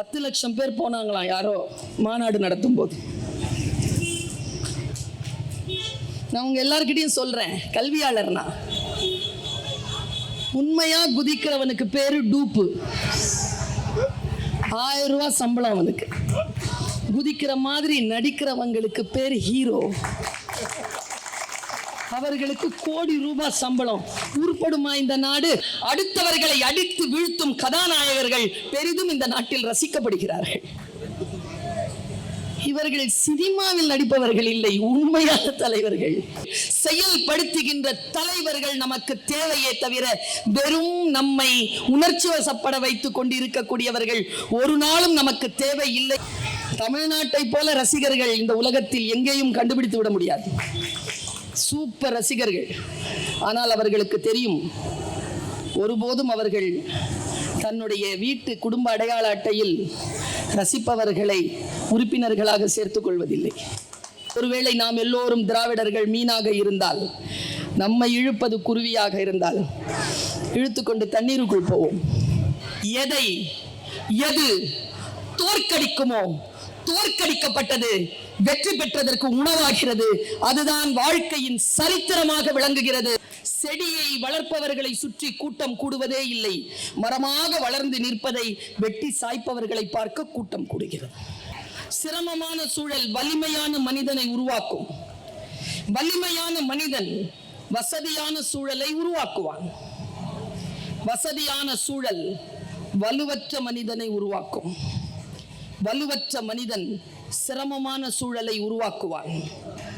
பத்து லட்சம் பேர் போனாங்களாம் யாரோ மாநாடு நடத்தும் போது நான் உங்க எல்லார்கிட்டயும் சொல்றேன் கல்வியாளர்னா. உண்மையா குதிக்கிறவனுக்கு பேரு டூப்பு. ஆயிரம் ரூபாய் சம்பளம் அவனுக்கு. குதிக்கிற மாதிரி நடிக்கிறவங்களுக்கு பேர் ஹீரோ. அவர்களுக்கு கோடி ரூபாய் சம்பளம். உருப்படுமா இந்த நாடு? அடுத்தவர்களை அடித்து வீழ்த்தும் கதாநாயகர்கள் பெரிதும் இந்த நாட்டில் ரசிக்கப்படுகிறார்கள். இவர்கள் சினிமாவில் நடிப்பவர்கள் இல்லை உண்மையான தலைவர்கள். செயல்படுத்துகின்ற தலைவர்கள் நமக்கு தேவையே தவிர வெறும் நம்மை உணர்ச்சி வசப்பட வைத்துக் கொண்டிருக்கக்கூடியவர்கள் ஒரு நாளும் நமக்கு தேவை இல்லை தமிழ்நாட்டை போல ரசிகர்கள் இந்த உலகத்தில் எங்கேயும் கண்டுபிடித்து விட முடியாது. சூப்பர் ரசிகர்கள். ஆனால் அவர்களுக்கு தெரியும் ஒருபோதும் அவர்கள் தன்னுடைய வீட்டு குடும்ப அடையாள அட்டையில் ரசிப்பவர்களை உறுப்பினர்களாக சேர்த்துக் கொள்வதில்லை. ஒருவேளை நாம் எல்லோரும் திராவிடர்கள் மீனாக இருந்தால் நம்மை இழுப்பது குருவியாக இருந்தால் இழுத்துக்கொண்டு தண்ணீருக்குள் போவோம். எதை எது தோற்கடிக்குமோ தோற்கடிக்கப்பட்டது. வெற்றி பெற்றதற்கு உணவாகிறது. அதுதான் வாழ்க்கையின் சரித்திரமாக விளங்குகிறது. செடியை வளர்ப்பவர்களை சுற்றி கூட்டம் கூடுவதே இல்லை. மரமாக வளர்ந்து நிற்பதை வெட்டி சாய்ப்பவர்களை பார்க்க கூட்டம் கூடுகிறது. சிரமமான சூழல் வலிமையான மனிதனை உருவாக்கும். வலிமையான மனிதன் வசதியான சூழலை உருவாக்குவான். வசதியான சூழல் வலுவற்ற மனிதனை உருவாக்கும். வலுவற்ற மனிதன் சிரமமான சூழலை உருவாக்குவான்.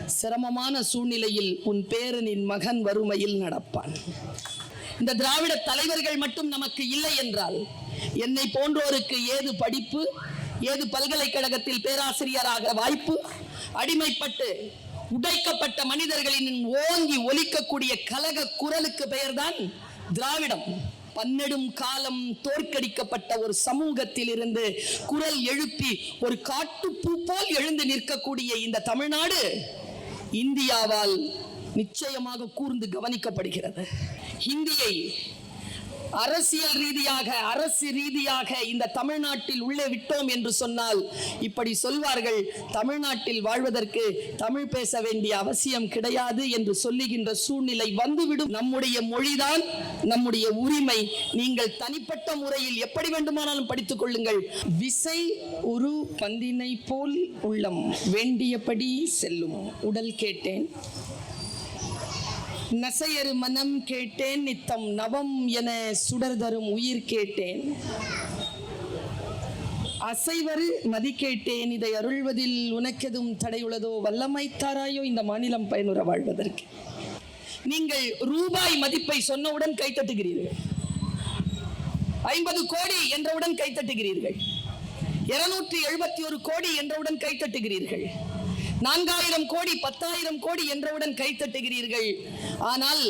சிரமமான சூழ்நிலையில் உன் பேரனின் மகன் வறுமையில் நடப்பான். இந்த திராவிட தலைவர்கள் மட்டும் நமக்கு இல்லை என்றால் என்னை போன்றோருக்கு ஏது படிப்பு ஏது பல்கலைக்கழகத்தில் பேராசிரியராக வாய்ப்பு அடிமைப்பட்டு உடைக்கப்பட்ட மனிதர்களின் ஓங்கி ஒலிக்கக்கூடிய கலக குரலுக்கு பெயர்தான் திராவிடம். பன்னெடும் காலம் தோற்கடிக்கப்பட்ட ஒரு சமூகத்தில் இருந்து குரல் எழுப்பி ஒரு காட்டுப்பூ போல் எழுந்து நிற்கக்கூடிய இந்த தமிழ்நாடு இந்தியாவால் நிச்சயமாக கூர்ந்து கவனிக்கப்படுகிறது. ஹிந்தியை அரசியல் ரீதியாக அரசு ரீதியாக இந்த தமிழ்நாட்டில் உள்ளே விட்டோம் என்று சொன்னால் இப்படி சொல்வார்கள் தமிழ்நாட்டில் வாழ்வதற்கு தமிழ் பேச வேண்டிய அவசியம் கிடையாது என்று சொல்லுகின்ற சூழ்நிலை வந்துவிடும். நம்முடைய மொழிதான் நம்முடைய உரிமை. நீங்கள் தனிப்பட்ட முறையில் எப்படி வேண்டுமானாலும் படித்துக் கொள்ளுங்கள். விசை உரு பந்தினை போல் உள்ளம். வேண்டியபடி செல்லும். உடல் கேட்டேன். நசையரு மனம் கேட்டேன் நித்தம் நவம் என சுடர் தரும் உயிர் கேட்டேன். அசைவரு மதி கேட்டேன் இதை அருள்வதில் உனக்கெதும் தடையுள்ளதோ வல்லமை தாராயோ இந்த மாநிலம் பயனுற வாழ்வதற்கு. நீங்கள் ரூபாய் மதிப்பை சொன்னவுடன் கைத்தட்டுகிறீர்கள். ஐம்பது கோடி என்றவுடன் கைத்தட்டுகிறீர்கள். இருநூற்றி எழுபத்தி ஒரு கோடி என்றவுடன் கைத்தட்டுகிறீர்கள். நான்காயிரம் கோடி பத்தாயிரம் கோடி என்றவுடன் கை தட்டுகிறீர்கள். ஆனால்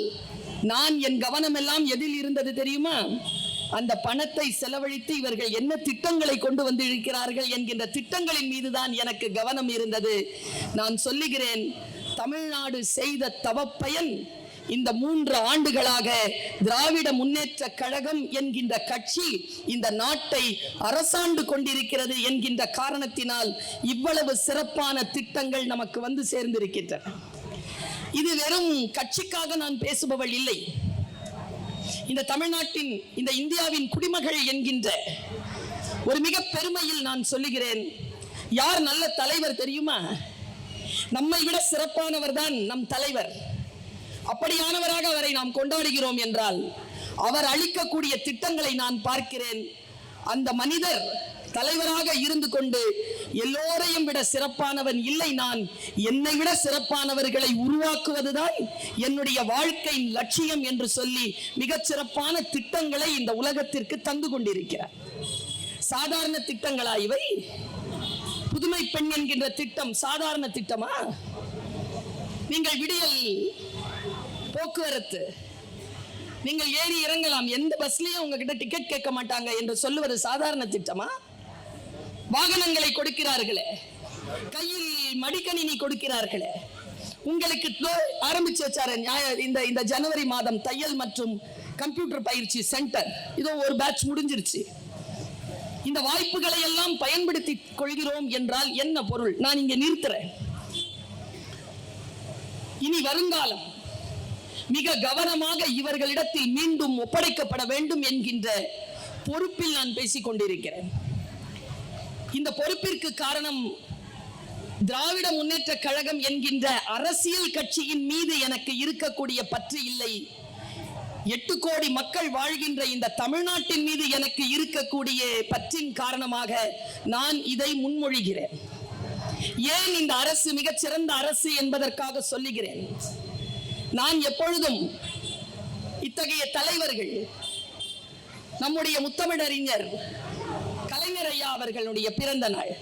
நான் என் கவனம் எல்லாம் எதில் இருந்தது தெரியுமா? அந்த பணத்தை செலவழித்து இவர்கள் என்ன திட்டங்களை கொண்டு வந்து இருக்கிறார்கள் என்கின்ற திட்டங்களின் மீதுதான் எனக்கு கவனம் இருந்தது. நான் சொல்லுகிறேன் தமிழ்நாடு செய்த தவப்பயன் இந்த மூன்று ஆண்டுகளாக திராவிட முன்னேற்ற கழகம் என்கின்ற கட்சி இந்த நாட்டை அரசாண்டு கொண்டிருக்கிறது என்கின்ற காரணத்தினால் இவ்வளவு சிறப்பான திட்டங்கள் நமக்கு வந்து சேர்ந்திருக்கின்றன. இது வெறும் கட்சிக்காக நான் பேசுபவள் இல்லை. இந்த தமிழ்நாட்டின் இந்த இந்தியாவின் குடிமகள் என்கின்ற ஒரு மிக பெருமையில் நான் சொல்லுகிறேன். யார் நல்ல தலைவர் தெரியுமா? நம்மை விட சிறப்பானவர் தான் நம் தலைவர். அப்படியானவராக அவரை நாம் கொண்டாடுகிறோம் என்றால் அவர் அளிக்கக்கூடிய திட்டங்களை நான் பார்க்கிறேன். அந்த மனிதர் தலைவராக இருந்து கொண்டு எல்லோரையும் விட சிறப்பானவன் இல்லை நான். என்னை விட சிறப்பானவர்களை உருவாக்குவதுதான் என்னுடைய வாழ்க்கையின் லட்சியம் என்று சொல்லி மிகச் சிறப்பான திட்டங்களை இந்த உலகத்திற்கு தந்து கொண்டிருக்கிறார். சாதாரண திட்டங்களா இவை? புதுமை பெண் என்கின்ற திட்டம் சாதாரண திட்டமா? நீங்கள் விடியல் போக்குவரத்து. நீங்கள் ஏறி இறங்கலாம். எந்த பஸ்லயும் உங்ககிட்ட டிக்கெட் கேட்க மாட்டாங்க என்று சொல்லுவது சாதாரண திட்டமா? வாகனங்களை கொடுக்கிறார்களே. கையில் மடிக்கணினி கொடுக்கிறார்களே. உங்களுக்கு ஆரம்பிச்சு வச்சாரு இந்த இந்த ஜனவரி மாதம் தையல் மற்றும் கம்ப்யூட்டர் பயிற்சி சென்டர் இதோ ஒரு பேட்ச் முடிஞ்சிருச்சு. இந்த வாய்ப்புகளை எல்லாம் பயன்படுத்தி கொள்கிறோம் என்றால் என்ன பொருள்? நான் இங்க நிறுத்துறேன். இனி வருங்காலம். மிக கவனமாக இவர்களிடத்தில் மீண்டும் ஒப்படைக்கப்பட வேண்டும் என்கின்ற பொறுப்பில் நான் பேசிக் கொண்டிருக்கிறேன் இந்த பொறுப்பிற்கு காரணம் திராவிட முன்னேற்ற கழகம் என்கின்ற அரசியல் கட்சியின் மீது எனக்கு இருக்கக்கூடிய பற்று இல்லை. எட்டு கோடி மக்கள் வாழ்கின்ற இந்த தமிழ்நாட்டின் மீது எனக்கு இருக்கக்கூடிய பற்றின் காரணமாக நான் இதை முன்மொழிகிறேன். ஏன் இந்த அரசு மிகச்சிறந்த அரசு என்பதற்காக சொல்லுகிறேன். நான் எப்பொழுதும் இத்தகைய தலைவர்கள் நம்முடைய முத்தமிழறிஞர் கலைஞர் ஐயா அவர்களுடைய பிறந்த நாள்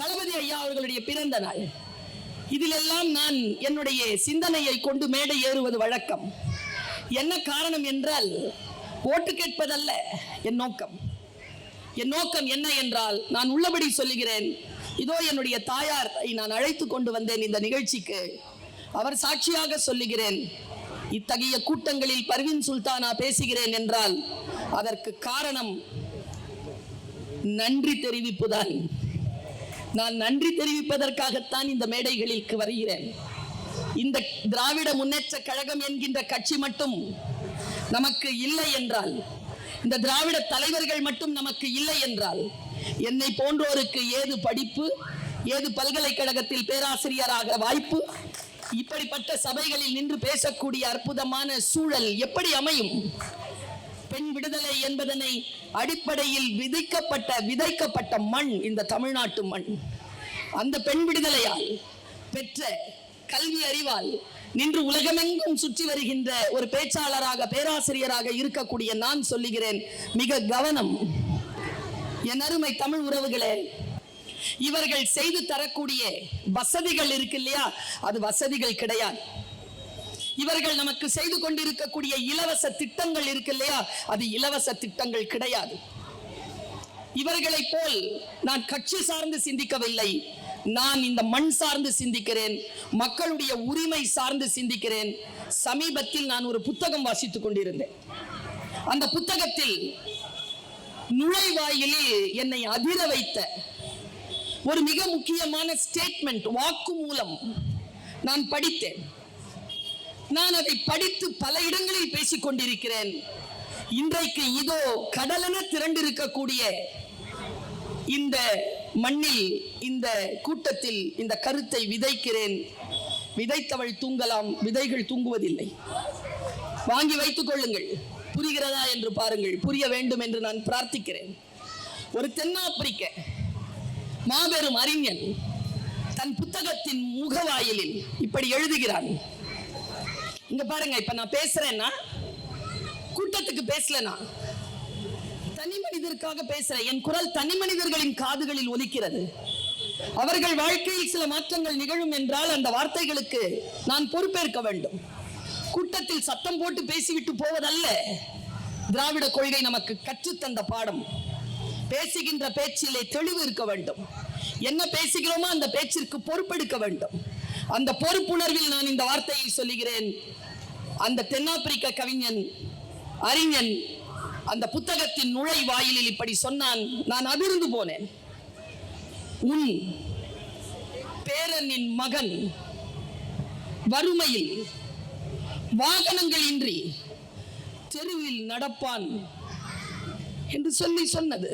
தளபதி ஐயா அவர்களுடைய பிறந்த நாள். இதிலெல்லாம் நான் என்னுடைய சிந்தனையை கொண்டு மேடை ஏறுவது வழக்கம். என்ன காரணம் என்றால் ஓட்டு கேட்பதல்ல என் நோக்கம். என் நோக்கம் என்ன என்றால் நான் உள்ளபடி சொல்லுகிறேன் இதோ என்னுடைய தாயாரை நான் அழைத்து கொண்டு வந்தேன் இந்த நிகழ்ச்சிக்கு. அவர் சாட்சியாக சொல்லுகிறேன். இத்தகைய கூட்டங்களில் பர்வின் சுல்தானா பேசுகிறேன் என்றால் அதற்கு காரணம் நன்றி தெரிவிப்புதான். நான் நன்றி தெரிவிப்பதற்காகத்தான் இந்த மேடைகளுக்கு வருகிறேன். இந்த திராவிட முன்னேற்ற கழகம் என்கின்ற கட்சி மட்டும் நமக்கு இல்லை என்றால் இந்த திராவிட தலைவர்கள் மட்டும் நமக்கு இல்லை என்றால் என்னை போன்றோருக்கு ஏது படிப்பு ஏது பல்கலைக்கழகத்தில் பேராசிரியராக வாய்ப்பு இப்படிப்பட்ட சபைகளில் நின்று பேசக்கூடிய அற்புதமான சூழல் எப்படி அமையும்? பெண் விடுதலை என்பதனை அடிப்படையில் விதைக்கப்பட்ட விதைக்கப்பட்ட மண் இந்த தமிழ்நாட்டு மண். அந்த பெண் விடுதலையால் பெற்ற கல்வி அறிவால் நின்று உலகமெங்கும் சுற்றி வருகின்ற ஒரு பேச்சாளராக பேராசிரியராக இருக்கக்கூடிய நான் சொல்லுகிறேன் மிக கவனம். என் அருமை தமிழ் உறவுகளே இவர்கள் செய்து தரக்கூடிய வசதிகள் இருக்கு இல்லையா? அது வசதிகள் கிடையாது. இவர்கள் நமக்கு செய்து கொண்டிருக்கக்கூடிய இலவச திட்டங்கள் இருக்கு இல்லையா? அது இலவச திட்டங்கள் கிடையாது. இவர்களை போல் நான் கட்சி சார்ந்து சிந்திக்கவில்லை. நான் இந்த மண் சார்ந்து சிந்திக்கிறேன். மக்களுடைய உரிமை சார்ந்து சிந்திக்கிறேன். சமீபத்தில் நான் ஒரு புத்தகம் வாசித்துக் கொண்டிருந்தேன். அந்த புத்தகத்தில் நுழைவாயிலில் என்னை அதிர வைத்த ஒரு மிக முக்கியமான ஸ்டேட்மெண்ட் வாக்கு மூலம் நான் படித்தேன். நான் அதை படித்து பல இடங்களில் பேசிக் கொண்டிருக்கிறேன். இன்றைக்கு இதோ கடலென திரண்டிருக்கக்கூடிய இந்த மண்ணில் இந்த கூட்டத்தில் இந்த கருத்தை விதைக்கிறேன். விதைத்தவள் தூங்கலாம் விதைகள் தூங்குவதில்லை. வாங்கி வைத்துக் கொள்ளுங்கள். புரிகிறதா என்று பாருங்கள். புரிய வேண்டும் என்று நான் பிரார்த்திக்கிறேன். ஒரு தென்னாப்பிரிக்க மாபெரும் அறிஞன் தன் புத்தகத்தின் முகவாயிலில் இப்படி எழுதுகிறான். இங்க பாருங்க இப்ப நான் பேசுறேன்னா கூட்டத்துக்கு பேசலனா தனி மனிதருக்காக பேசுறேன் என் குரல் தனி மனிதர்களின் காதுகளில் ஒலிக்கிறது. அவர்கள் வாழ்க்கையில் சில மாற்றங்கள் நிகழும் என்றால் அந்த வார்த்தைகளுக்கு நான் பொறுப்பேற்க வேண்டும். கூட்டத்தில் சத்தம் போட்டு பேசிவிட்டு போவதல்ல. திராவிட கொள்கை நமக்கு கற்றுத்தந்த பாடம். பேசுகின்ற பேச்சிலே தெளிவு இருக்க வேண்டும். என்ன பேசுகிறோமோ அந்த பேச்சிற்கு பொறுப்பெடுக்க வேண்டும். அந்த பொறுப்புணர்வில் நான் இந்த வார்த்தையை சொல்லுகிறேன். அந்த தென்னாப்பிரிக்க கவிஞன் அறிஞன் அந்த புத்தகத்தின் நுழை வாயிலில் இப்படி சொன்னான் நான் அதிர்ந்து போனேன். உன் பேரனின் மகன் வறுமையில் வாகனங்கள் இன்றி தெருவில் நடப்பான் என்று சொல்லி சொன்னது.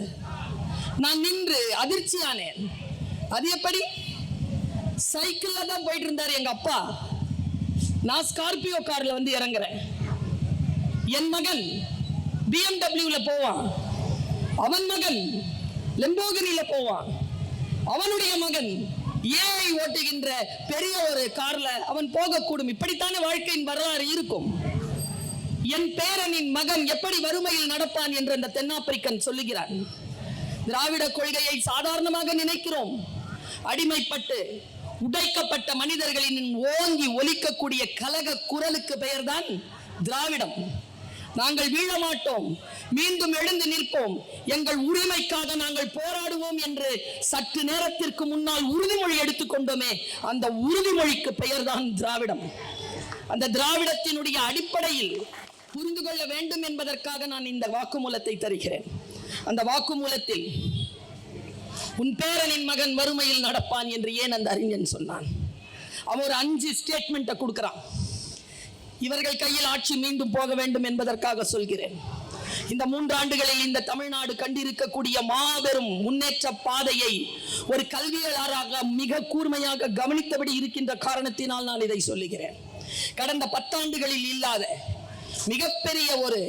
நான் நின்று அதிர்ச்சியானேன். அது எப்படி? சைக்கிள்ல தான் போயிட்டு இருந்தார் எங்க அப்பா. நான் ஸ்கார்பியோ கார்ல வந்து இறங்குறேன். என் மகன் பிஎம்டபிள்யூல போவான். அவன் மகன் லெம்போகினில போவான். அவனுடைய மகன் ஏஐ ஓட்டுகின்ற பெரிய ஒரு கார்ல அவன் போகக்கூடும். இப்படித்தானே வாழ்க்கையின் வரலாறு இருக்கும். என் பேரனின் மகன் எப்படி வறுமையில் நடப்பான் என்று அந்த தென்னாப்பிரிக்கன் சொல்லுகிறான். திராவிட கொள்கையை சாதாரணமாக நினைக்கிறோம். அடிமைப்பட்டு உடைக்கப்பட்ட மனிதர்களின் ஓங்கி ஒலிக்கக்கூடிய கலக குரலுக்கு பெயர்தான் திராவிடம். நாங்கள் வீழ மாட்டோம். மீண்டும் எழுந்து நிற்போம். எங்கள் உரிமைக்காக நாங்கள் போராடுவோம் என்று சற்று நேரத்திற்கு முன்னால் உறுதிமொழி எடுத்துக்கொண்டோமே அந்த உறுதிமொழிக்கு பெயர்தான் திராவிடம். அந்த திராவிடத்தினுடைய அடிப்படையில் புரிந்து கொள்ள வேண்டும் என்பதற்காக நான் இந்த வாக்குமூலத்தை தருகிறேன். அந்த வாக்குமூலத்தில் உன் பேரனின் மகன் வறுமையில் நடப்பான் என்று ஏன் அந்த அறிஞன் சொன்னான்? அவன் ஒரு அஞ்சு ஸ்டேட்மெண்ட்டை கொடுக்கிறான். இவர்கள் கையில் ஆட்சி மீண்டும் போக வேண்டும் என்பதற்காக சொல்கிறேன். இந்த மூன்று ஆண்டுகளில் இந்த தமிழ்நாடு கண்டிருக்கக்கூடிய மாபெரும் முன்னேற்ற பாதையை ஒரு கல்வியாளராக மிக கூர்மையாக கவனித்தபடி இருக்கின்ற காரணத்தினால் நான் இதை சொல்லுகிறேன். கடந்த பத்தாண்டுகளில் இல்லாத மிகப்பெரிய ஒரு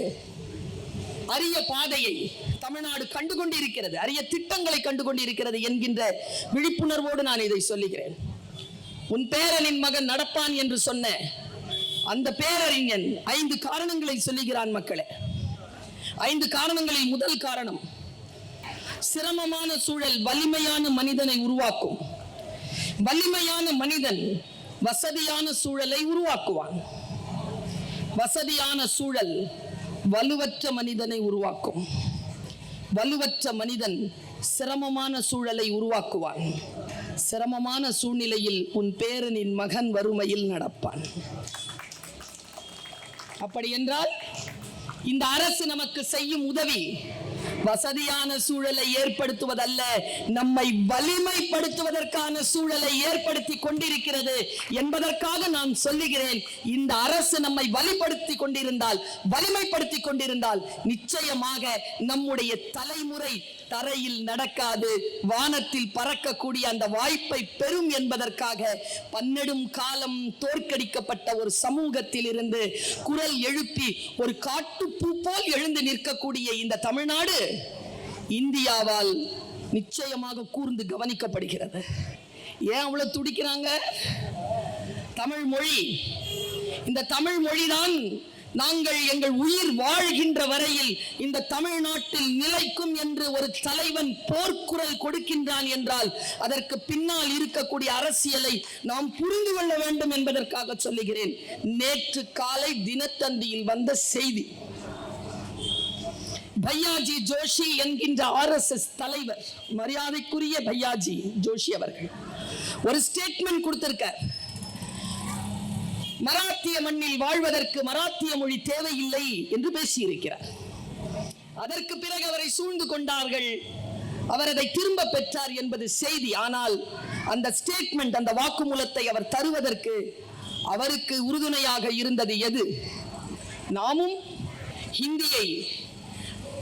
அரிய பாதையை தமிழ்நாடு கண்டுகொண்டிருக்கிறது அரிய திட்டங்களை கண்டுகொண்டிருக்கிறது என்கின்ற விழிப்புணர்வோடு நான் இதை சொல்லுகிறேன். உன் பேரனின் மகன் நடப்பான் என்று சொன்ன அந்த பேரறிஞன் ஐந்து காரணங்களை சொல்லுகிறான் மக்களே. ஐந்து காரணங்களில் முதல் காரணம் சிரமமான சூழல் வலிமையான மனிதனை உருவாக்கும். வலிமையான மனிதன் வசதியான சூழலை உருவாக்குவான். வசதியான சூழல் வலுவற்ற மனிதனை உருவாக்கும். வலுவற்ற மனிதன் சிரமமான சூழலை உருவாக்குவான். சிரமமான சூழ்நிலையில் உன் பேரனின் மகன் வறுமையில் நடப்பான். அப்படி என்றால் இந்த அரசு நமக்கு செய்யும் உதவி வசதியான சூழலை ஏற்படுத்துவதல்ல நம்மை வலிமைப்படுத்துவதற்கான சூழலை ஏற்படுத்தி கொண்டிருக்கிறது என்பதற்காக நான் சொல்லுகிறேன். இந்த அரசு நம்மை வலிப்படுத்தி கொண்டிருந்தால் வலிமைப்படுத்தி கொண்டிருந்தால் நிச்சயமாக நம்முடைய தலைமுறை தரையில் நடக்காது. வானத்தில் பறக்கக்கூடிய அந்த வாய்ப்பை பெறும் என்பதற்காக பன்னெடும் காலம் தோற்கடிக்கப்பட்ட ஒரு சமூகத்தில் இருந்து குரல் எழுப்பி ஒரு காட்டுப்பூ போல் எழுந்து நிற்கக்கூடிய இந்த தமிழ்நாடு இந்தியாவால் நிச்சயமாக கூர்ந்து கவனிக்கப்படுகிறது. ஏன் அவ்வளவு துடிக்கிறாங்க? தமிழ் மொழி இந்த தமிழ் மொழிதான் நாங்கள் எங்கள் உயிர் வாழ்கின்ற வரையில் இந்த தமிழ்நாட்டில் நிலைக்கும் என்று ஒரு தலைவன் போர்க்குரல் கொடுக்கின்றான் என்றால் அதற்கு பின்னால் இருக்கக்கூடிய அரசியலை நாம் புரிந்து கொள்ள வேண்டும் என்பதற்காக சொல்லுகிறேன். நேற்று காலை தினத்தந்தியில் வந்த செய்தி. பையாஜி ஜோஷி என்கின்ற ஆர்எஸ்எஸ் தலைவர் மரியாதைக்குரிய பையாஜி ஜோஷி அவர்கள் ஒரு ஸ்டேட்மெண்ட் கொடுத்திருக்கார். மராத்திய மண்ணில் வாழ்வதற்கு மராத்திய மொழி தேவையில்லை என்று பேசியிருக்கிறார். அதற்கு பிறகு அவரை சூழ்ந்து கொண்டார்கள். அவர் அதை திரும்ப பெற்றார் என்பது செய்தி. ஆனால் அந்த ஸ்டேட்மெண்ட் அந்த வாக்குமூலத்தை அவர் தருவதற்கு அவருக்கு உறுதுணையாக இருந்தது எது? நாமும் ஹிந்தியை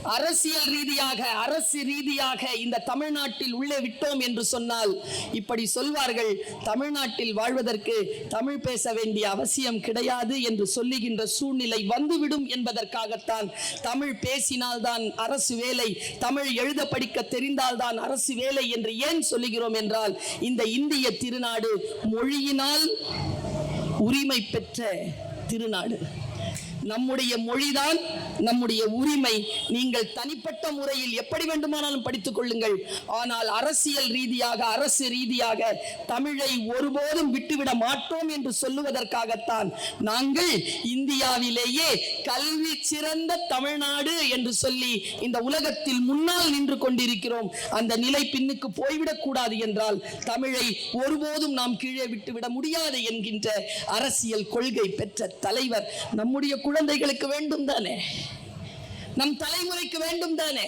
அரசியல் ரீதியாக அரசு ரீதியாக இந்த தமிழ்நாட்டில் உள்ளே விட்டோம் என்று சொன்னால் இப்படி சொல்வார்கள் தமிழ்நாட்டில் வாழ்வதற்கு தமிழ் பேச வேண்டிய அவசியம் கிடையாது என்று சொல்லுகின்ற சூழ்நிலை வந்துவிடும் என்பதற்காகத்தான் தமிழ் பேசினால்தான் அரசு வேலை தமிழ் எழுத படிக்க தெரிந்தால்தான் அரசு வேலை என்று ஏன் சொல்லுகிறோம் என்றால் இந்த இந்திய திருநாடு மொழியினால் உரிமை பெற்ற திருநாடு. நம்முடைய மொழிதான் நம்முடைய உரிமை. நீங்கள் தனிப்பட்ட முறையில் எப்படி வேண்டுமானாலும் படித்துக் கொள்ளுங்கள். ஆனால் அரசியல் ரீதியாக அரசு ரீதியாக தமிழை ஒருபோதும் விட்டுவிட மாட்டோம் என்று சொல்லுவதற்காகத்தான் நாங்கள் இந்தியாவிலேயே கல்வி சிறந்த தமிழ்நாடு என்று சொல்லி இந்த உலகத்தில் முன்னால் நின்று கொண்டிருக்கிறோம். அந்த நிலை பின்னுக்கு போய்விடக் கூடாது என்றால் தமிழை ஒருபோதும் நாம் கீழே விட்டுவிட முடியாது என்கின்ற அரசியல் கொள்கை பெற்ற தலைவர் நம்முடைய குழந்தைகளுக்கு வேண்டும் தானே? நம் தலைமுறைக்கு வேண்டும் தானே?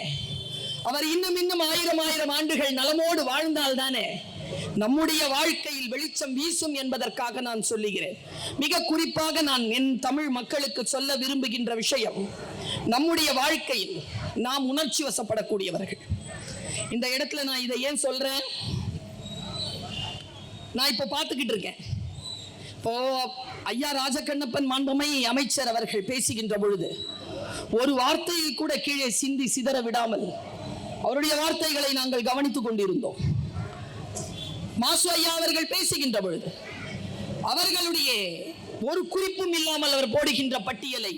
அவர் இன்னும் இன்னும் ஆயிரம் ஆயிரம் ஆண்டுகள் நலமோடு வாழ்ந்தால் தானே? நம்முடைய வாழ்க்கையில் வெளிச்சம் வீசும் என்பதற்காக நான் சொல்லுகிறேன். மிக குறிப்பாக நான் என் தமிழ் மக்களுக்கு சொல்ல விரும்புகின்ற விஷயம் நம்முடைய வாழ்க்கையில் நாம் உணர்ச்சி வசப்படக்கூடியவர்கள். இந்த இடத்துல நான் இதை ஏன் சொல்றேன்? நான் இப்போ பார்த்துக்கிட்டு இருக்கேன். இப்போ ஐயா ராஜகண்ணப்பன் மாண்புமை அமைச்சர் அவர்கள் பேசுகின்ற பொழுது ஒரு வார்த்தையை கூட கீழே சிந்தி சிதற விடாமல் அவருடைய வார்த்தைகளை நாங்கள் கவனித்துக் கொண்டிருந்தோம். மாசு ஐயா அவர்கள் பேசுகின்ற பொழுது அவர்களுடைய ஒரு குறிப்பும் இல்லாமல் அவர் போடுகின்ற பட்டியலை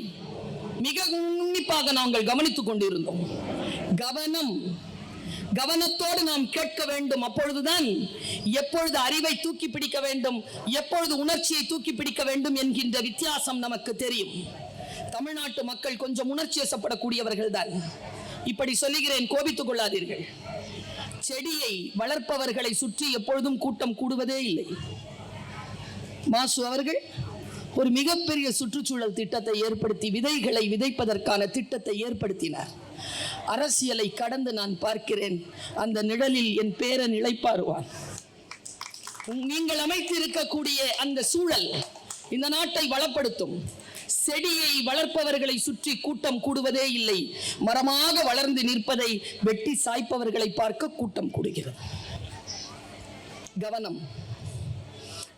மிக உன்னிப்பாக நாங்கள் கவனித்துக் கொண்டிருந்தோம். கவனம் கவனத்தோடு நாம் கேட்க வேண்டும். அப்பொழுதுதான் எப்பொழுது அறிவை தூக்கி பிடிக்க வேண்டும் எப்பொழுது உணர்ச்சியை தூக்கி பிடிக்க வேண்டும் என்கின்ற வித்தியாசம் நமக்கு தெரியும். தமிழ்நாட்டு மக்கள் கொஞ்சம் உணர்ச்சி வசப்படக்கூடியவர்கள் தான் இப்படி சொல்லுகிறேன் கோபித்துக் கொள்ளாதீர்கள். செடியை வளர்ப்பவர்களை சுற்றி எப்பொழுதும் கூட்டம் கூடுவதே இல்லை. மாசு அவர்கள் ஒரு மிகப்பெரிய சுற்றுச்சூழல் திட்டத்தை ஏற்படுத்தி விதைகளை விதைப்பதற்கான திட்டத்தை ஏற்படுத்தினார். அரசியலை கடந்து நான் பார்க்கிறேன். அந்த நிழலில் என் பேரன் இழைப்பாருவான் நீங்கள் அமைத்திருக்கக்கூடிய அந்த சூழல் இந்த நாட்டை வளப்படுத்தும். செடியை வளர்ப்பவர்களை சுற்றி கூட்டம் கூடுவதே இல்லை. மரமாக வளர்ந்து நிற்பதை வெட்டி சாய்ப்பவர்களை பார்க்க கூட்டம் கூடுகிறது. கவனம்.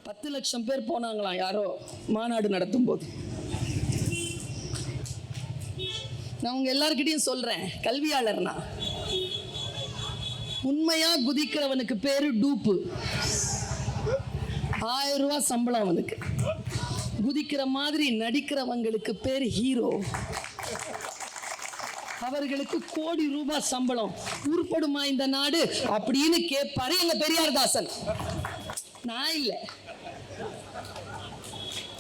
பத்து லட்சம் பேர் போனாங்களாம் யாரோ மாநாடு நடத்தும் போது நான் உங்க எல்லார்கிட்டயும் சொல்றேன் கல்வியாளர்னா. உண்மையா குதிக்கிறவனுக்கு பேரு டூப்பு. ஆயிரம் ரூபாய் சம்பளம் அவனுக்கு. குதிக்கிற மாதிரி நடிக்கிறவங்களுக்கு பேர் ஹீரோ. அவர்களுக்கு கோடி ரூபாய் சம்பளம். உருப்படுமா இந்த நாடு? அப்படின்னு கேட்பாரு எங்க பெரியார் தாசன் நான் இல்ல.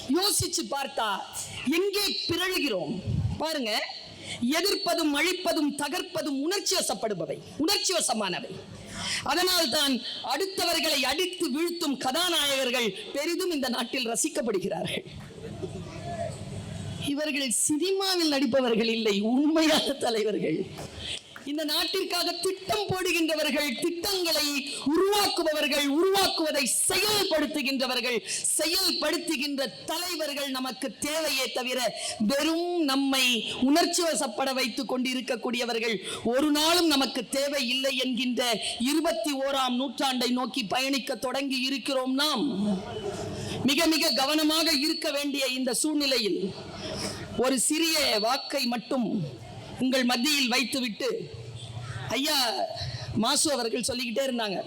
யோசிச்சு பார்த்தா எங்கே பிறழுகிறோம்? பாருங்க. எதிர்ப்பதும் அழிப்பதும் தகர்ப்பதும் உணர்ச்சி வசப்படுபவை உணர்ச்சி வசமானவை அதனால் தான் அடுத்தவர்களை அடித்து வீழ்த்தும் கதாநாயகர்கள் பெரிதும் இந்த நாட்டில் ரசிக்கப்படுகிறார்கள். இவர்கள் சினிமாவில் நடிப்பவர்கள் இல்லை உண்மையான தலைவர்கள். இந்த நாட்டிற்காக திட்டம் போடுகின்றவர்கள் திட்டங்களை உருவாக்குபவர்கள் உருவாக்குவதை செயல்படுத்துகின்றவர்கள் செயல்படுத்துகின்ற தலைவர்கள் நமக்கு தேவையே தவிர வெறும் நம்மை உணர்ச்சி வசப்பட வைத்துக் கொண்டிருக்கக்கூடியவர்கள் ஒரு நாளும் நமக்கு தேவை இல்லை என்கின்ற இருபத்தி ஓராம் நூற்றாண்டை நோக்கி பயணிக்க தொடங்கி இருக்கிறோம் நாம். மிக மிக கவனமாக இருக்க வேண்டிய இந்த சூழ்நிலையில் ஒரு சிறிய வாக்கை மட்டும் உங்கள் மத்தியில் வைத்துவிட்டு ஐயா மாசு அவர்கள் சொல்லிக்கிட்டே இருந்தாங்க.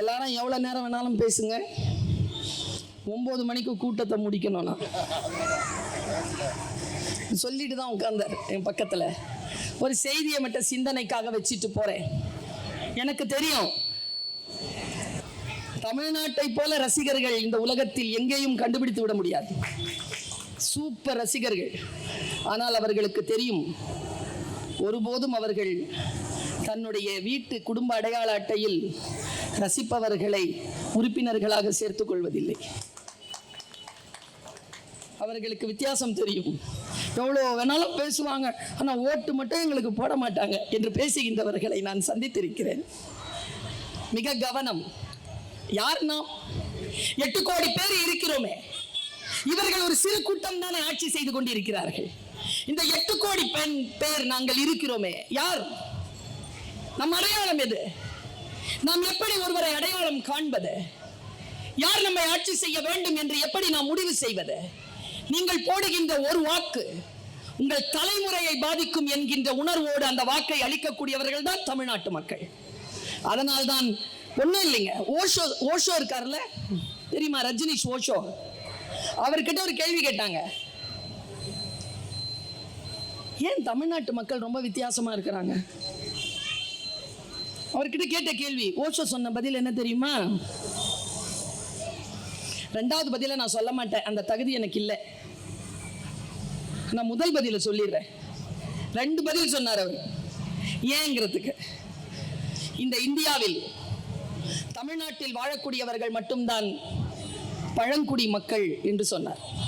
எல்லாரும் எவ்வளோ நேரம் வேணாலும் பேசுங்க. ஒம்பது மணிக்கு கூட்டத்தை முடிக்கணும் நான். சொல்லிட்டு தான் உட்காந்தார் என் பக்கத்தில். ஒரு செய்தியை மட்டும் சிந்தனைக்காக வச்சுட்டு போகிறேன் எனக்கு தெரியும் தமிழ்நாட்டை போல ரசிகர்கள் இந்த உலகத்தில் எங்கேயும் கண்டுபிடித்து விட முடியாது. சூப்பர் ரசிகர்கள். ஆனால் அவர்களுக்கு தெரியும் ஒருபோதும் அவர்கள் தன்னுடைய வீட்டு குடும்ப அடையாள அட்டையில் ரசிப்பவர்களை உறுப்பினர்களாக சேர்த்துக் கொள்வதில்லை. அவர்களுக்கு வித்தியாசம் தெரியும். எவ்வளோ வேணாலும் பேசுவாங்க. ஆனால் ஓட்டு மட்டும் எங்களுக்கு போட மாட்டாங்க என்று பேசுகின்றவர்களை நான் சந்தித்திருக்கிறேன். மிக கவனம். யார் நாம்? எட்டு கோடி பேர் இருக்கிறோமே. இவர்கள் ஒரு சிறு கூட்டம் தானே ஆட்சி செய்து கொண்டிருக்கிறார்கள். இந்த எட்டு கோடி பெண் பேர் நாங்கள் இருக்கிறோமே. யார்? நம் அடையாளம் எது? நாம் எப்படி ஒருவரை அடையாளம் காண்பது? யார் நம்மை ஆட்சி செய்ய வேண்டும் என்று எப்படி நாம் முடிவு செய்வது? நீங்கள் போடுகின்ற ஒரு வாக்கு உங்கள் தலைமுறையை பாதிக்கும் என்கின்ற உணர்வோடு அந்த வாக்கை அளிக்கக்கூடியவர்கள் தான் தமிழ்நாட்டு மக்கள். அதனால் தான் ஒன்றும் இல்லைங்க. ஓஷோ ஓஷோ இருக்கார்ல? தெரியுமா? ரஜினிஷ் ஓஷோ. அவர்கிட்ட ஒரு கேள்வி கேட்டாங்க. ஏன் தமிழ்நாட்டு மக்கள் ரொம்ப வித்தியாசமா இருக்கிறாங்க? அவர்கிட்ட கேட்ட கேள்வி ஓஷோ சொன்ன பதில் என்ன தெரியுமா? ரெண்டாவது பதில நான் சொல்ல மாட்டேன் அந்த தகுதி எனக்கு இல்லை. நான் முதல் பதில சொல்லிடுறேன். ரெண்டு பதில் சொன்னார் அவர். ஏங்கிறதுக்கு. இந்த இந்தியாவில் தமிழ்நாட்டில் வாழக்கூடியவர்கள் மட்டும்தான் பழங்குடி மக்கள் என்று சொன்னார்.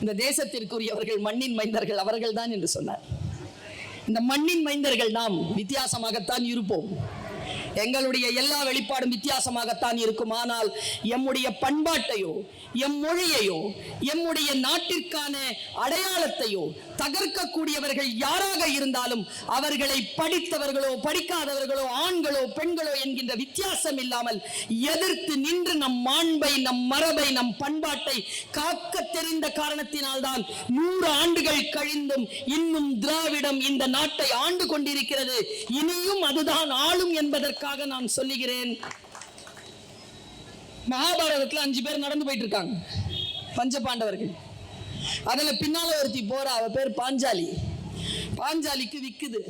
இந்த தேசத்திற்குரியவர்கள் மண்ணின் மைந்தர்கள் அவர்கள் தான் என்று சொன்னார். இந்த மண்ணின் மைந்தர்கள் நாம் வித்தியாசமாகத்தான் இருப்போம். எங்களுடைய எல்லா வெளிப்பாடும் வித்தியாசமாகத்தான் இருக்கும். ஆனால் எம்முடைய பண்பாட்டையோ எம் மொழியையோ எம்முடைய நாட்டிற்கான அடையாளத்தையோ தகர்க்கக்கூடியவர்கள் யாராக இருந்தாலும் அவர்களை படித்தவர்களோ படிக்காதவர்களோ ஆண்களோ பெண்களோ என்கின்ற வித்தியாசம் இல்லாமல் எதிர்த்து நின்று நம் மாண்பை நம் மரபை நம் பண்பாட்டை காக்க தெரிந்த காரணத்தினால்தான் நூறு ஆண்டுகள் கழிந்தும் இன்னும் திராவிடம் இந்த நாட்டை ஆண்டு கொண்டிருக்கிறது. இனியும் அதுதான் ஆளும் உங்களுக்காக நான் சொல்லுகிறேன். மகாபாரதத்தில் அஞ்சு பேர் நடந்து போயிட்டு இருக்காங்க பஞ்ச பாண்டவர்கள் அதில் பின்னால ஒருத்தி போற அவ பேர் பாஞ்சாலி. பாஞ்சாலிக்கு விற்குது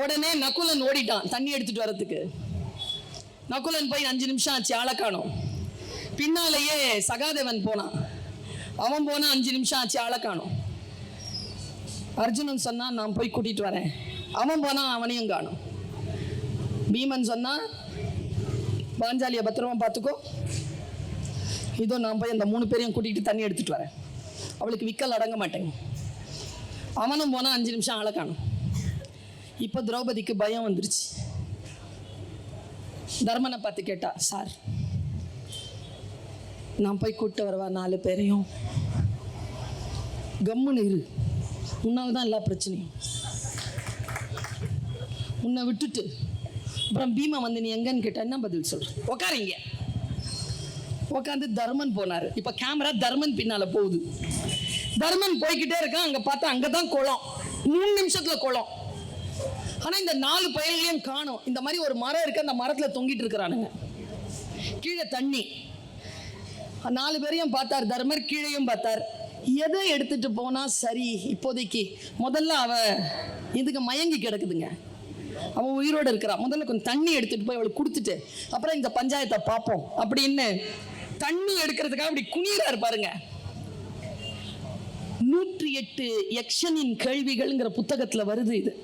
உடனே நகுலன் ஓடிட்டான் தண்ணி எடுத்துட்டு வரத்துக்கு. நகுலன் போய் அஞ்சு நிமிஷம் ஆச்சு ஆளை காணும். பின்னாலேயே சகாதேவன் போனான். அவன் போனா அஞ்சு நிமிஷம் ஆச்சு ஆளை காணும். அர்ஜுனன் சொன்னான் நான் போய் கூட்டிட்டு வரேன். அவன் போனா அவனையும் காணும். பீமன் சொன்னா பாஞ்சாலியை பத்திரமா பார்த்துக்கோ. இதோ நான் போய் அந்த மூணு பேரையும் கூட்டிகிட்டு தண்ணி எடுத்துட்டு வரேன். அவளுக்கு விக்கல் அடங்க மாட்டேங்க. அவனும் போனால் அஞ்சு நிமிஷம் ஆளை காணும். இப்போ திரௌபதிக்கு பயம் வந்துருச்சு. தர்மனை பார்த்து கேட்டா சார் நான் போய் கூப்பிட்டு வரவா நாலு பேரையும்? கம்முன்னு இரு. உன்னால் தான் எல்லா பிரச்சனையும். உன்னை விட்டுட்டு அப்புறம் பீமா வந்து நீ எங்கன்னு கேட்டா என்ன பதில் சொல்ற? உக்காரீங்க. உட்காந்து தர்மன் போனார். இப்போ கேமரா தர்மன் பின்னால போகுது. தர்மன் போய்கிட்டே இருக்கான். அங்கே பார்த்தா அங்கே தான் குளம். மூணு நிமிஷத்தில் குளம். ஆனால் இந்த நாலு பயல்களையும் காணும். இந்த மாதிரி ஒரு மரம் இருக்கு. அந்த மரத்தில் தொங்கிட்டு இருக்கிறானுங்க. கீழே தண்ணி. நாலு பேரையும் பார்த்தார். தர்மர் கீழேயும் பார்த்தார். எதை எடுத்துட்டு போனா சரி? இப்போதைக்கு முதல்ல அவ இதுக்கு மயங்கி கிடக்குதுங்க. அவன் உயிரோடு இருக்கிறான். முதல்ல கொஞ்சம் தண்ணி எடுத்துட்டு போய் அவளுக்கு கொடுத்துட்டு அப்புறம் இந்த பஞ்சாயத்தை பார்ப்போம். அப்படின்னு தண்ணி எடுக்கிறதுக்காக அப்படி குனியறாரு பாருங்க. நூற்றி எட்டு யக்ஷனின் கேள்விகள்ங்கிற புத்தகத்துல வருது இது.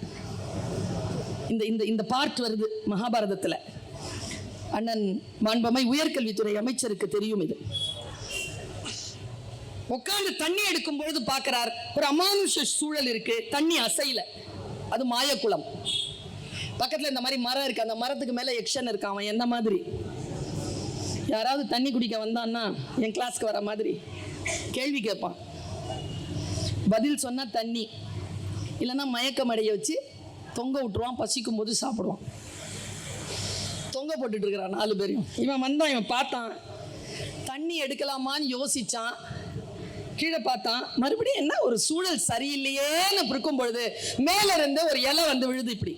இந்த இந்த இந்த பார்ட் வருது மகாபாரதத்துல. அண்ணன் மாண்பமை உயர்கல்வித்துறை அமைச்சருக்கு தெரியும் இது. உட்கார்ந்து தண்ணி எடுக்கும் பொழுது பார்க்கிறார். ஒரு அமானுஷ சூழல் இருக்கு. தண்ணி அசையில. அது மாயக்குளம். பக்கத்தில் இந்த மாதிரி மரம் இருக்கு. அந்த மரத்துக்கு மேலே எக்ஷன் இருக்கான் அவன் என்ன மாதிரி? யாராவது தண்ணி குடிக்க வந்தான்னா என் கிளாஸ்க்கு வர மாதிரி கேள்வி கேட்பான். பதில் சொன்னால் தண்ணி. இல்லைன்னா மயக்கம் அடைய வச்சு தொங்க விட்டுருவான் பசிக்கும் போது சாப்பிடுவான். தொங்க போட்டுட்டு இருக்கிறான் நாலு பேரையும். இவன் வந்தான் இவன் பார்த்தான். தண்ணி எடுக்கலாமான்னு யோசிச்சான். கீழே பார்த்தான். மறுபடியும் என்ன? ஒரு சூழல் சரியில்லையேன்னு இருக்கும் பொழுது மேலே இருந்து ஒரு இலை வந்து விழுது இப்படி.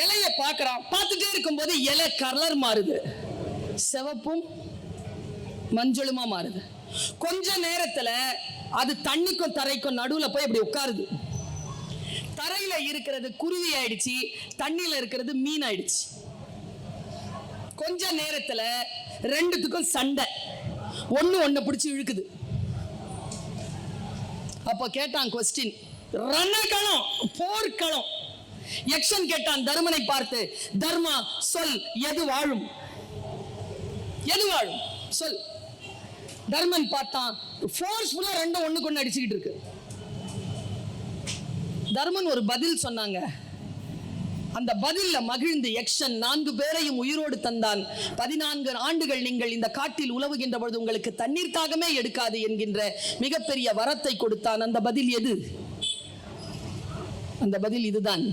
இலைய பார்க்கறான். பார்த்துட்டே இருக்கும்போது இலை கலர் மாறுது. சிவப்பும் மஞ்சளுமா மாறுது. கொஞ்ச நேரத்துல அது தண்ணிக்கும் தரைக்கும் நடுவுல போய் அப்படி உட்காருது. தரையில இருக்கிறது குருவி ஆயிடுச்சு தண்ணியில இருக்கிறது மீன் ஆயிடுச்சு. கொஞ்ச நேரத்துல ரெண்டுத்துக்கும் சண்டை. ஒண்ணு ஒண்ணு பிடிச்சி இழுக்குது. அப்ப கேட்டான் கொஸ்டின் ரணகளம் போர்க்களம் யக்ஷன் கேட்டான் தர்மனை பார்த்து தர்மா சொல் எது வாழும்? எது வாழும்? சொல். தர்மன் பார்த்தான் ஃபோர்ஸ்ஃபுல்லா ரெண்டும் ஒண்ணுக்கு ஒண்ணு அடிச்சுக்கிட்டு இருக்கு. தர்மன் ஒரு பதில் சொன்னாங்க. அந்த பதில்ல மகிழ்ந்து யக்ஷன் நான்கு பேரையும் உயிரோடு தந்தான். பதினான்கு ஆண்டுகள் நீங்கள் இந்த காட்டில் உழவுகின்ற பொழுது உங்களுக்கு தண்ணீர் தாகமே எடுக்காது என்கின்ற மிகப்பெரிய வரத்தை கொடுத்தான். அந்த பதில் எது? அந்த பதில் இதுதான்.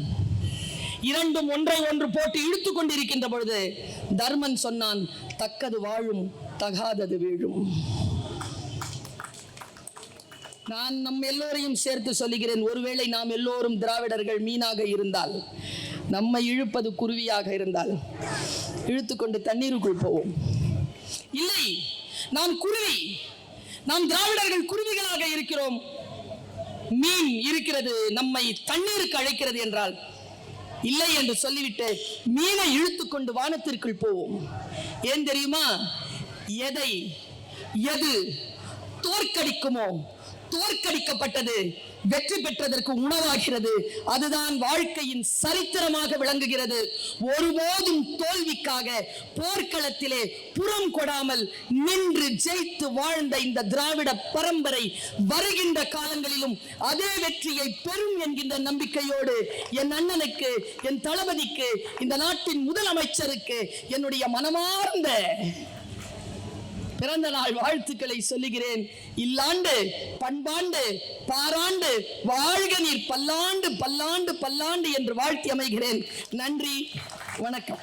இரண்டும் ஒன்றை ஒன்று போட்டு இழுத்து கொண்டிருக்கின்ற பொழுது தர்மன் சொன்னான் தக்கது வாழும் தகாதது வீழும். நான் நம் எல்லோரையும் சேர்த்து சொல்லுகிறேன் ஒருவேளை நாம் எல்லோரும் திராவிடர்கள் மீனாக இருந்தால் நம்மை இழுப்பது குருவியாக இருந்தால் இழுத்துக்கொண்டு தண்ணீருக்குள் போவோம். இல்லை நாம் குருவி நாம் திராவிடர்கள் குருவிகளாக இருக்கிறோம். மீன் இருக்கிறது நம்மை தண்ணீருக்கு அழைக்கிறது என்றால் இல்லை என்று சொல்லிவிட்டு மீனை இழுத்துக்கொண்டு வானத்திற்குள் போவோம். ஏன் தெரியுமா? எதை எது தோற்கடிக்குமோ தோற்கடிக்கப்பட்டது. வெற்றி பெற்றதற்கு உணவாகிறது. அதுதான் வாழ்க்கையின் சரித்திரமாக விளங்குகிறது. ஒருபோதும் தோல்விக்காக போர்க்களத்திலே புறம் கொடாமல் நின்று ஜெயித்து வாழ்ந்த இந்த திராவிட பரம்பரை வருகின்ற காலங்களிலும் அதே வெற்றியை பெறும் என்கின்ற நம்பிக்கையோடு என் அண்ணனுக்கு என் தளபதிக்கு இந்த நாட்டின் முதலமைச்சருக்கு என்னுடைய மனமார்ந்த பிறந்த நாள் வாழ்த்துக்களை சொல்லுகிறேன். இல்லாண்டு பண்பாண்டு பாராண்டு வாழ்க நீர் பல்லாண்டு பல்லாண்டு பல்லாண்டு என்று வாழ்த்தி அமைகிறேன். நன்றி வணக்கம்.